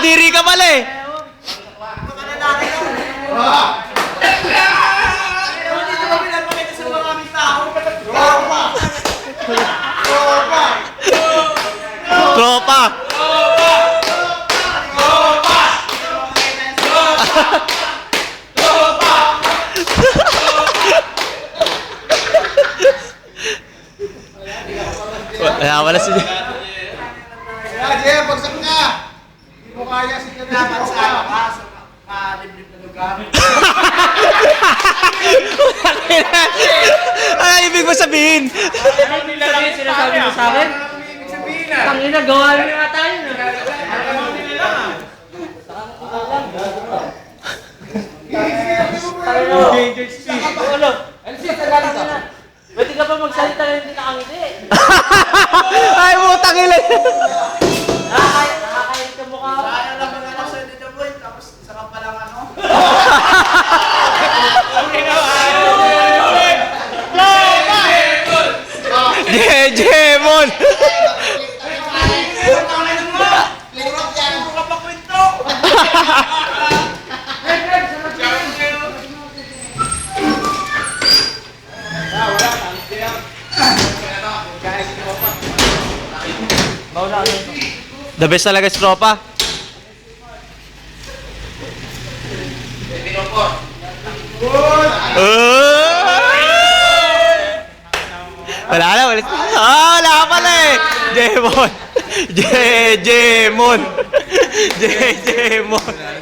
na pala eh. Tropa. Wala wala si Kaya, Jay, bagsak ka! Kaya si Jay. Dapat sa ano ka, sa maliblib na lugar. Ano ibig mo sabihin? Ano yung sabihin, sinasabi mo sa akin? Tangina, gawa na nga tayo. no? Tangina mo. Ulo. Ano siya, tagalan ka na. Pwede ka pa magsalita na hindi nakangiti. Ka The best talaga si tropa. Wala na, wala. Ah, wala ka pala eh. Jemon. Jejemon. Jejemon.